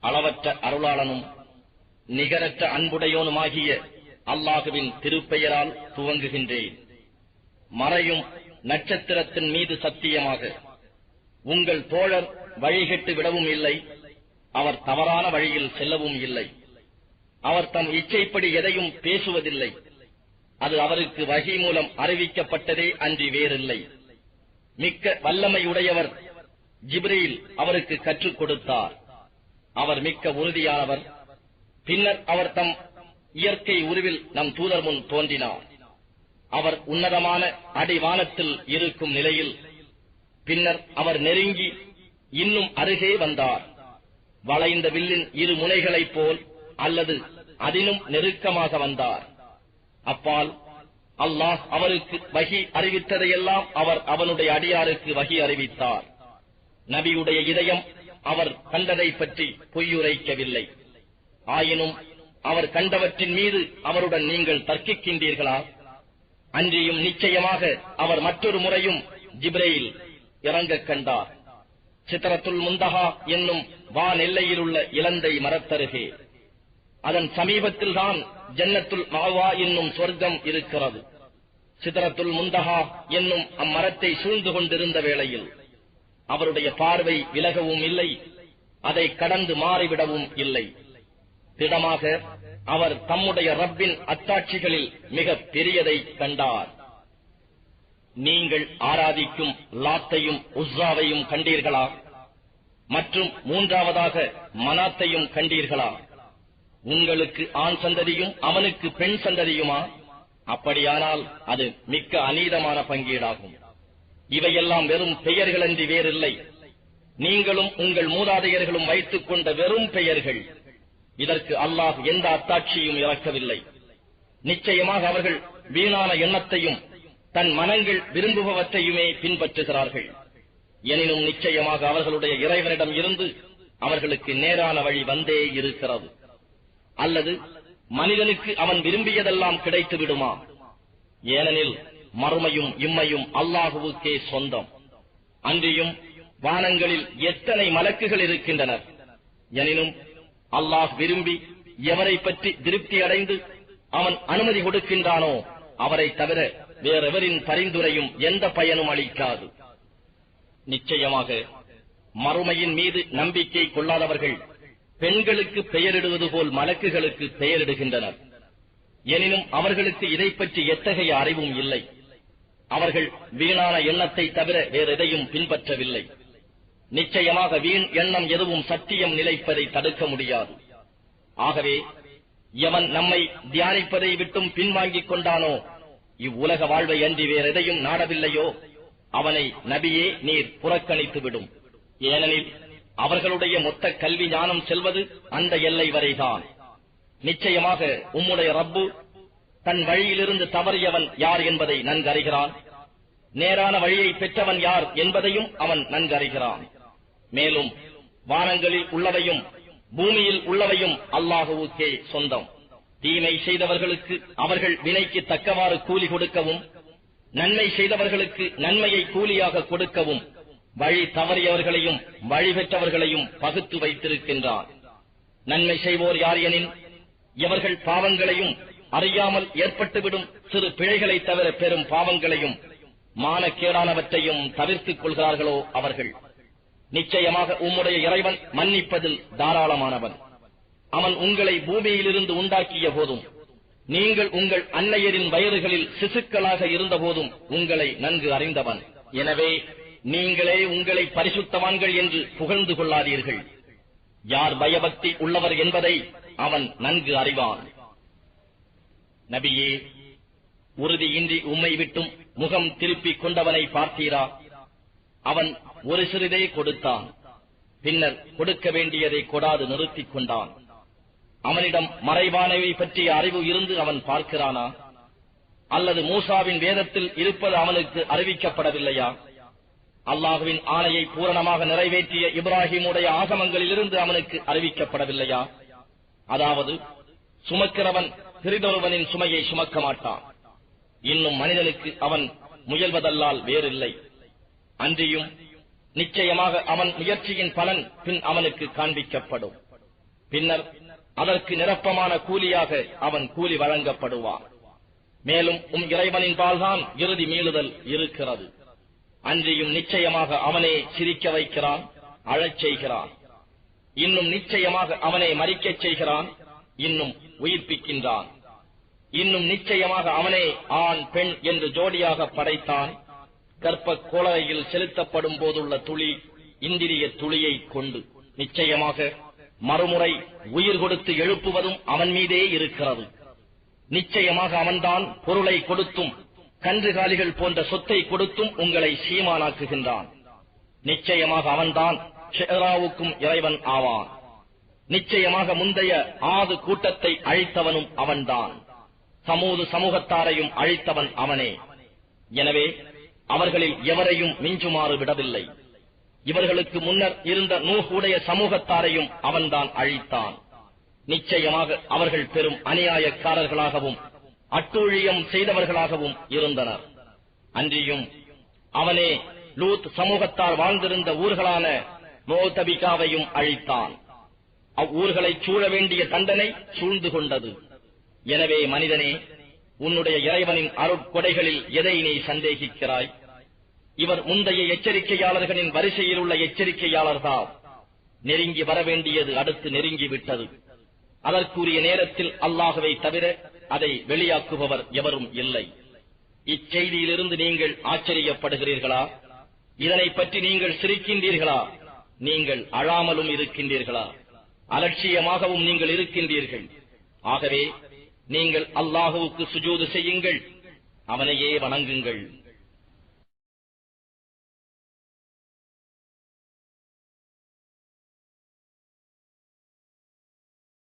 அளவற்ற அருளாளனும் நிகரற்ற அன்புடையோனுமாகிய அல்லாஹுவின் திருப்பெயரால் துவங்குகின்றேன். மறையும் நட்சத்திரத்தின் மீது சத்தியமாக உங்கள் தோழர் வழிகெட்டு விடவும் இல்லை அவர் தவறான வழியில் செல்லவும் இல்லை. அவர் தம் இச்சைப்படி எதையும் பேசுவதில்லை. அது அவருக்கு வகை மூலம் அறிவிக்கப்பட்டதே அன்றி வேறில்லை. மிக்க வல்லமையுடையவர் ஜிப்ரீல் அவருக்கு கற்றுக் கொடுத்தார். அவர் மிக்க உறுதியானவர். பின்னர் அவர் தம் இயற்கை உருவில் நம் தூதர் முன் தோன்றினார். அவர் உன்னதமான அடிவானத்தில் இருக்கும் நிலையில் பின்னர் அவர் நெருங்கி இன்னும் அருகே வந்தார். வளைந்த வில்லின் இரு முனைகளைப் போல் அல்லது அதிலும் நெருக்கமாக வந்தார். அப்பால் அல்லாஹ் அவருக்கு வகி அறிவித்ததையெல்லாம் அவர் அவனுடைய அடியாருக்கு வகி அறிவித்தார். நபியுடைய இதயம் அவர் கண்டதை பற்றி பொய்யுரைக்கவில்லை. ஆயினும் அவர் கண்டவற்றின் மீது அவருடன் நீங்கள் தர்க்கிக்கின்றீர்களா? அன்றியும் நிச்சயமாக அவர் மற்றொரு முறையும் ஜிப்ரேயில் இறங்கக் கண்டார். சித்திரத்துல் முந்தகா என்னும் வான் எல்லையில் உள்ள இலந்தை மரத்தருகே. அதன் சமீபத்தில்தான் ஜன்னத்துல் மாவா என்னும் சொர்க்கம் இருக்கிறது. சிதறத்துல் முந்தகா என்னும் அம்மரத்தை சூழ்ந்து கொண்டிருந்த வேளையில் அவருடைய பார்வை விலகவும் இல்லை அதை கடந்து மாறிவிடவும் இல்லை. திடமாக அவர் தம்முடைய ரப்பின் அத்தாட்சிகளில் மிக பெரியதை கண்டார். நீங்கள் ஆராதிக்கும் லாத்தையும் உஸ்ராவையும் கண்டீர்களா? மற்றும் மூன்றாவதாக மனாத்தையும் கண்டீர்களா? உங்களுக்கு ஆண் சந்ததியும் அவனுக்கு பெண் சந்ததியுமா? அப்படியானால் அது மிக்க அநீதமான பங்கீடாகும். இவையெல்லாம் வெறும் பெயர்களன்றி வேறில்லை. நீங்களும் உங்கள் மூதாதையர்களும் வைத்துக் கொண்ட வெறும் பெயர்கள். இதற்கு அல்லாஹ் எந்த அத்தாட்சியும் இறக்கவில்லை. நிச்சயமாக அவர்கள் வீணான எண்ணத்தையும் தன் மனங்கள் விரும்புபவற்றையுமே பின்பற்றுகிறார்கள். எனினும் நிச்சயமாக அவர்களுடைய இறைவனிடம் இருந்து அவர்களுக்கு நேரான வழி வந்தே இருக்கிறது. அல்லது மனிதனுக்கு அவன் விரும்பியதெல்லாம் கிடைத்து விடுமா? ஏனெனில் மறுமையும் இம்மையும் அல்லாஹுவுக்கே சொந்தம். அன்றியும் வானங்களில் எத்தனை மலக்குகள் இருக்கின்றனர். எனினும் அல்லாஹ் விரும்பி எவரை பற்றி திருப்தி அடைந்து அவன் அனுமதி கொடுக்கின்றானோ அவரை தவிர வேறெவரின் பரிந்துரையும் எந்த பயனும் அளிக்காது. நிச்சயமாக மறுமையின் மீது நம்பிக்கை கொள்ளாதவர்கள் பெண்களுக்கு பெயரிடுவது போல் மலக்குகளுக்கு பெயரிடுகின்றனர். எனினும் அவர்களுக்கு இதை பற்றி எத்தகைய அறிவும் இல்லை. அவர்கள் வீணான எண்ணத்தை தவிர வேறெதையும் பின்பற்றவில்லை. நிச்சயமாக வீண் எண்ணம் எதுவும் சத்தியம் நிலைப்பதை தடுக்க முடியாது. ஆகவே எவன் நம்மை தியானிப்பதை விட்டும் பின்வாங்கிக் கொண்டானோ இவ்வுலக வாழ்வை அன்றி வேறெதையும் நாடவில்லையோ அவனை நபியே நீர் புறக்கணித்து விடும் ஏனெனில் அவர்களுடைய மொத்த கல்வி ஞானம் செல்வது அந்த எல்லை வரைதான். நிச்சயமாக உம்முடைய ரப்பு தன் வழியிலிருந்து தவறியவன் யார் என்பதை நன்கறிகிறான். நேரான வழியை பெற்றவன் யார் என்பதையும் அவன் நன்கறிகிறான். மேலும் வானங்களில் உள்ளவையும் பூமியில் உள்ளவையும் அல்லாஹுவுக்கே சொந்தம். தீமை செய்தவர்களுக்கு அவர்கள் வினைக்கு தக்கவாறு கூலி கொடுக்கவும் நன்மை செய்தவர்களுக்கு நன்மையை கூலியாக கொடுக்கவும் வழி தவறியவர்களையும் வழி பெற்றவர்களையும் பகுத்து வைத்திருக்கின்றார். நன்மை செய்வோர் யார் எனின் எவர்கள் பாவங்களையும் அறியாமல் ஏற்பட்டுவிடும் சிறு பிழைகளை தவிர பெரும் பாவங்களையும் மானக்கேடானவற்றையும் தவிர்த்துக் கொள்கிறார்களோ அவர்கள். நிச்சயமாக உம்முடைய இறைவன் மன்னிப்பதில் தாராளமானவன். அவன் உங்களை பூமியிலிருந்து உண்டாக்கிய போதும் நீங்கள் உங்கள் அன்னையரின் வயதுகளில் சிசுக்களாக இருந்த போதும் உங்களை நன்கு அறிந்தவன். எனவே நீங்களே உங்களை பரிசுத்தவான்கள் என்று புகழ்ந்து கொள்ளாதீர்கள். யார் பயபக்தி உள்ளவர் என்பதை அவன் நன்கு அறிவான். நபியே உறுதியின்றி உம்மை விட்டும் முகம் திருப்பிக் கொண்டவனை பார்த்தீரா? அவன் ஒரு சிறிதே கொடுத்தான். பின்னர் கொடுக்க வேண்டியதை கொடாது நிறுத்திக் கொண்டான். அவனிடம் மறைவானவை பற்றிய அறிவு இருந்து அவன் பார்க்கிறானா? அல்லது மூசாவின் வேதத்தில் இருப்பது அவனுக்கு அறிவிக்கப்படவில்லையா? அல்லாஹுவின் ஆணையை பூரணமாக நிறைவேற்றிய இப்ராஹிமுடைய ஆகமங்களிலிருந்து அவனுக்கு அறிவிக்கப்படவில்லையா? அதாவது சுமக்கிறவன் பிரிதொருவனின் சுமையை சுமக்க மாட்டான். இன்னும் மனிதனுக்கு அவன் முயல்வதல்லால் வேறில்லை. அன்றியும் நிச்சயமாக அவன் முயற்சியின் பலன் பின் அவனுக்கு காண்பிக்கப்படும். பின்னர் அதற்கு நிரப்பமான கூலியாக அவன் கூலி வழங்கப்படுவான். மேலும் உம் இறைவனின் பால்தான் இறுதி மீளுதல் இருக்கிறது. அன்றியும் நிச்சயமாக அவனே சிரிக்க வைக்கிறான் அழச் செய்கிறான். இன்னும் நிச்சயமாக அவனை மறிக்கச் செய்கிறான் இன்னும் உயிர்ப்பிக்கின்றான். இன்னும் நிச்சயமாக அவனே ஆண் பெண் என்று ஜோடியாக படைத்தான். கற்ப கோளையில் செலுத்தப்படும் போதுள்ள துளி இந்திரிய துளியை கொண்டு நிச்சயமாக மறுமுறை உயிர் கொடுத்து எழுப்புவதும் அவன் மீதே இருக்கிறது. நிச்சயமாக அவன்தான் பொருளை கொடுத்தும் கன்றுகாலிகள் போன்ற சொத்தை கொடுத்தும் உங்களை சீமானாக்குகின்றான். நிச்சயமாக அவன்தான் ஷெராவுக்கும் இறைவன் ஆவான். நிச்சயமாக முந்தைய ஆது கூட்டத்தை அழித்தவனும் அவன்தான். சமூது சமூகத்தாரையும் அழித்தவன் அவனே. எனவே அவர்களில் எவரையும் மிஞ்சுமாறு விடவில்லை. இவர்களுக்கு முன்னர் இருந்த நூகுடைய சமூகத்தாரையும் அவன்தான் அழித்தான். நிச்சயமாக அவர்கள் பெரும் அநியாயக்காரர்களாகவும் அட்டூழியம் செய்தவர்களாகவும் இருந்தனர். அன்றியும் அவனே லூத் சமூகத்தார் வாழ்ந்திருந்த ஊர்களான மோதபிகாவையும் அழித்தான். அவ்வூர்களை சூழ வேண்டிய தண்டனை சூழ்ந்து கொண்டது. எனவே மனிதனே உன்னுடைய இறைவனின் அருட்கொடைகளில் எதை நீ சந்தேகிக்கிறாய்? இவர் முந்தைய எச்சரிக்கையாளர்களின் வரிசையில் உள்ள எச்சரிக்கையாளர்தான். நெருங்கி வரவேண்டியது அடுத்து நெருங்கி விட்டது. அதற்குரிய நேரத்தில் அல்லாகவே தவிர அதை வெளியாக்குபவர் எவரும் இல்லை. இச்செய்தியிலிருந்து நீங்கள் ஆச்சரியப்படுகிறீர்களா? இதனை பற்றி நீங்கள் சிரிக்கின்றீர்களா? நீங்கள் அழாமலும் இருக்கின்றீர்களா? அலட்சியமாகவும் நீங்கள் இருக்கின்றீர்கள். ஆகவே நீங்கள் அல்லாஹுவுக்கு சுஜூது செய்யுங்கள். அவனையே வணங்குங்கள்.